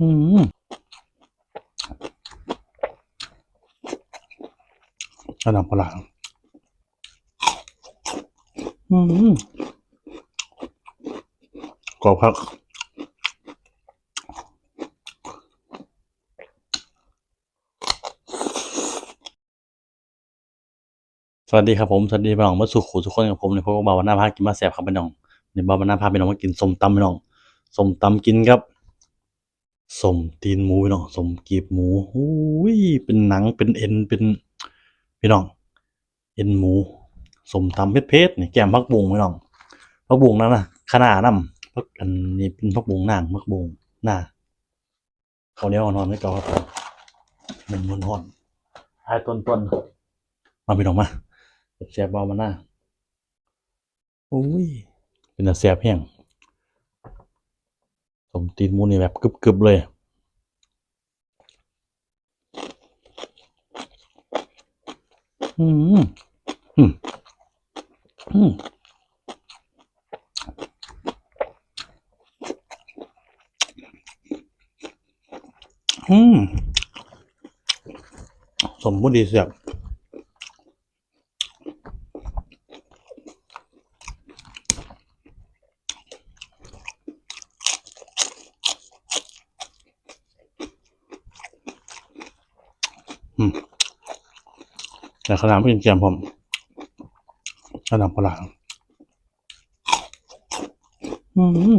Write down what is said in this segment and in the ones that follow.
อืมกระดำปลาอืมกรอบครับสวัสดีครับผมสวัสดีพี่น้องมาสู่ขูทุกคนกับผมในพวกบ่าวหน้าพากินมาแสบครับพี่น้องในบ่าวหน้าพาพี่น้องมากินส้มตำพี่น้องส้มตำกินครับ ส้มตีนหมูพี่น้องส้มกีบหมูอุ้ยเป็นหนังเป็นเอ็นเป็นพี่น้อง เอ็นหมูส้มตำเผ็ดๆนี่แกมผักบุ้งพี่น้องผักบุ้งนั่นน่ะขนาดน้ำผักอันนี้เป็นผักบุ้งนางผักบุ้งหน้าเขาวเหนี้ยอ่อนๆไม่เก่าครับผมมันมันอ่อนไอ้ต้นต้นๆมาพี่น้องมาแซ่บเบามาหน้าโอ้ยเป็นแต่แซ่บแห้งส มตีนมูนี่แบบกรึบๆเลยอืมอืมอืมอืมสมบูรณ์ดีเสียบ แต่ขนาดไม่กินแกมผมขนาดปลาอืม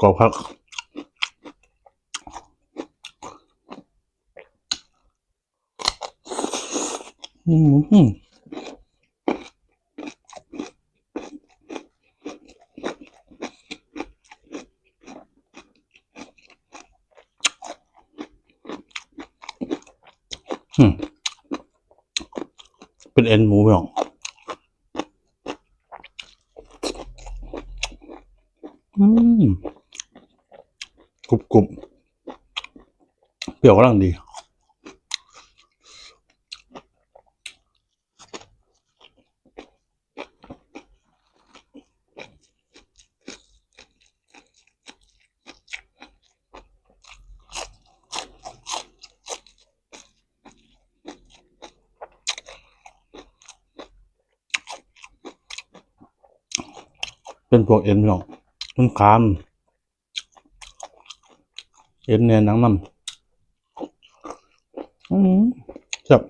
กรอบครับอืมอืม เป็นเอ็นหมูพี่องอืมกรุบกรุบเปรี้ยวกำลังดี เป็นพวกเอ็นพี่น้องมันคามเอ็นเนี่ยหนังมันอืมจับ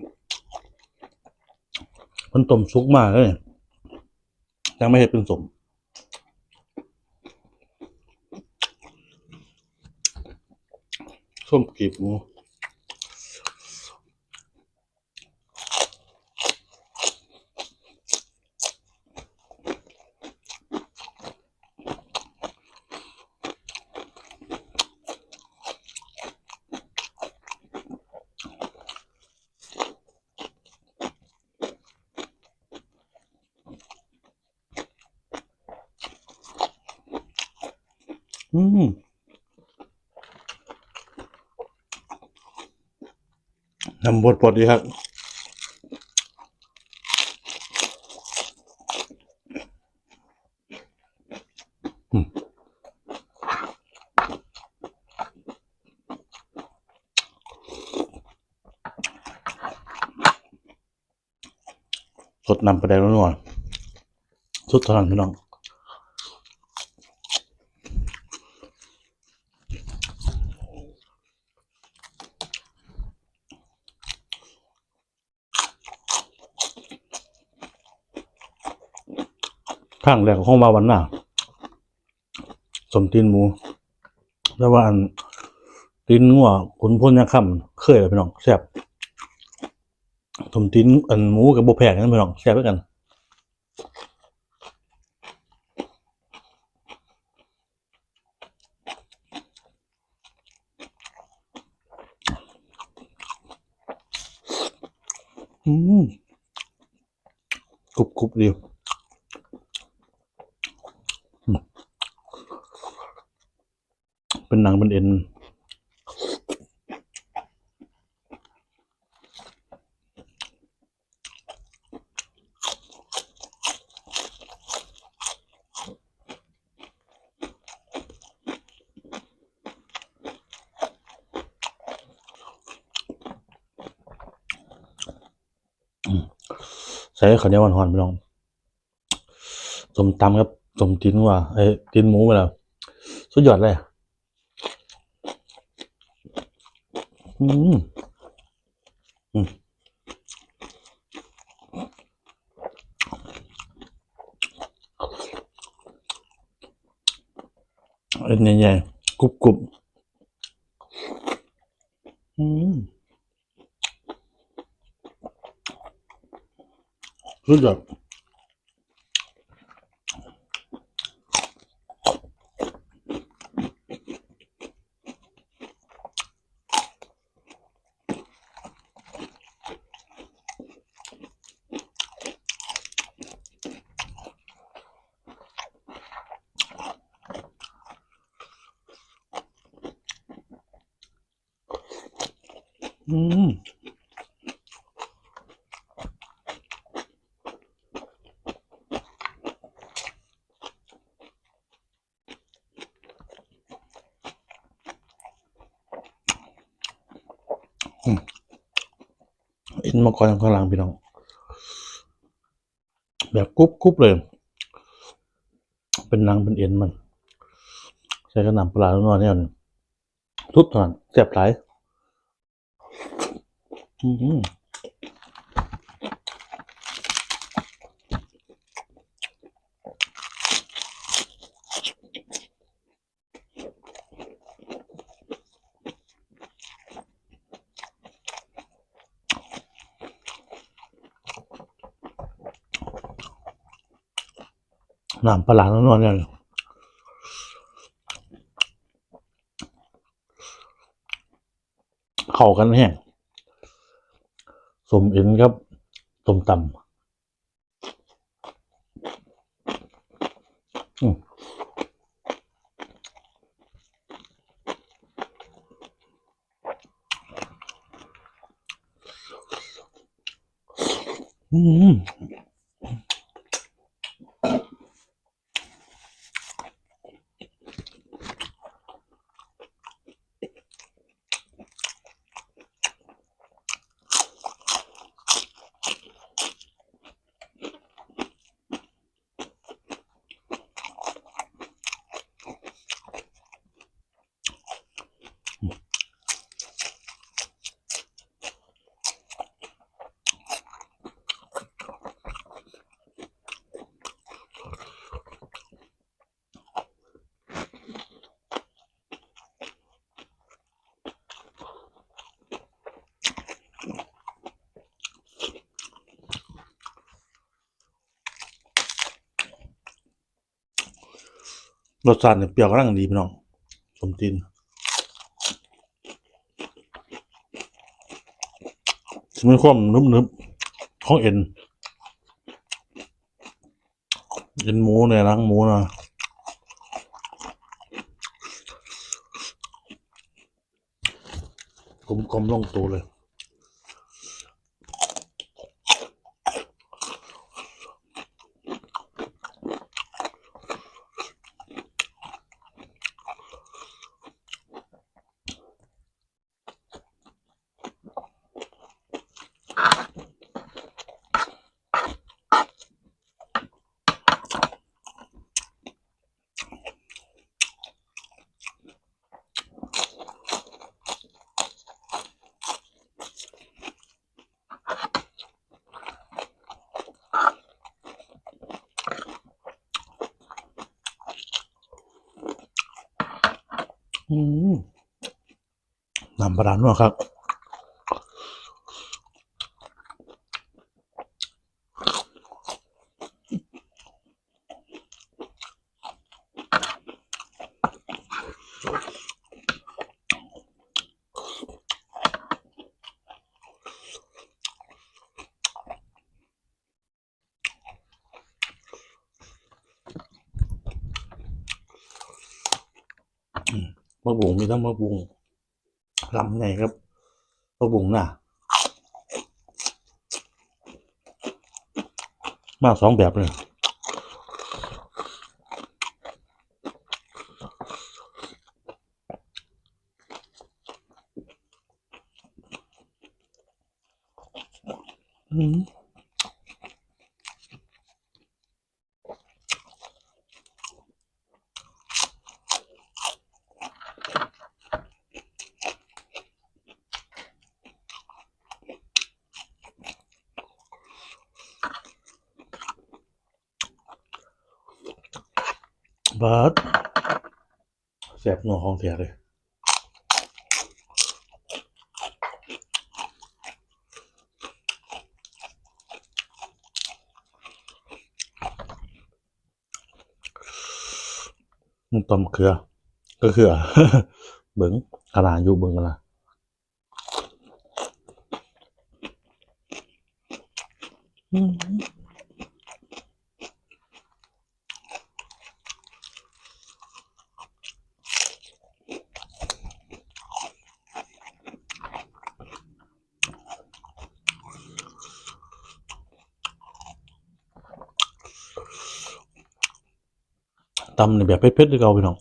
มันต้มซุกมากเลยยังไม่เห็นเป็นสมส้มกีบหมู อืมนำบทปลดดีครับสดนำไปได้แล้วนัวสุดทานั้นพี่น้อง ข้างแรกของมาวันหน้าสมตีนหมูแล้วว่าอันตีนงัวขุนพ้นยังค่ำเคยเลยพี่น้องแซ่บสมตีนอันหมูกับโบแพกนั่นพี่น้องแซ่บด้วยกันอืมกรุบกรุบดีังมันเอ็นใช้ข้าวเหนียวหอนๆไปลองสมตำครับสมตีนว่าไอ้ตีนหมูไปแล้วสุดยอดเลย อืมอืมเอ็นใหญ่ๆกรุบกรุบอืมสุดยอด อืมเอ็นมาก่อนข้างหลังพี่น้อง แบบกรุบกรุบเลย เป็นนังเป็นเอ็นมัน ใช้กระหน่ำปลาแล้วนอนเนี่ยนี่ทุบเท่านั้นแซ่บหลาย อืมน้ำปลาร้าแล้วนอนเนี่ยเข้ากันแห้ง สมเอ็นครับสมตำอืมอืม รสชาติเนี่ยเปรี้ยวกำลังดีพี่น้องสมจีนจะมีความนุ่มๆของเอ็นเอ็นหมูเนี่ยนังหมูนะกลมๆลงตัวเลย น้ำปลาหนัวครับ มะบุงมีทั้งมะบุงลำไงครับมะบุงน่ะมาสองแบบเลย อืม บาดแสบหัวของเสียเลยมันตำเขือ ก็เขือเบิ้งกะลาอยู่เบิ้งกะลาอืม ตำในแบบเผ็ดๆด้วยเก่าพี่น้อง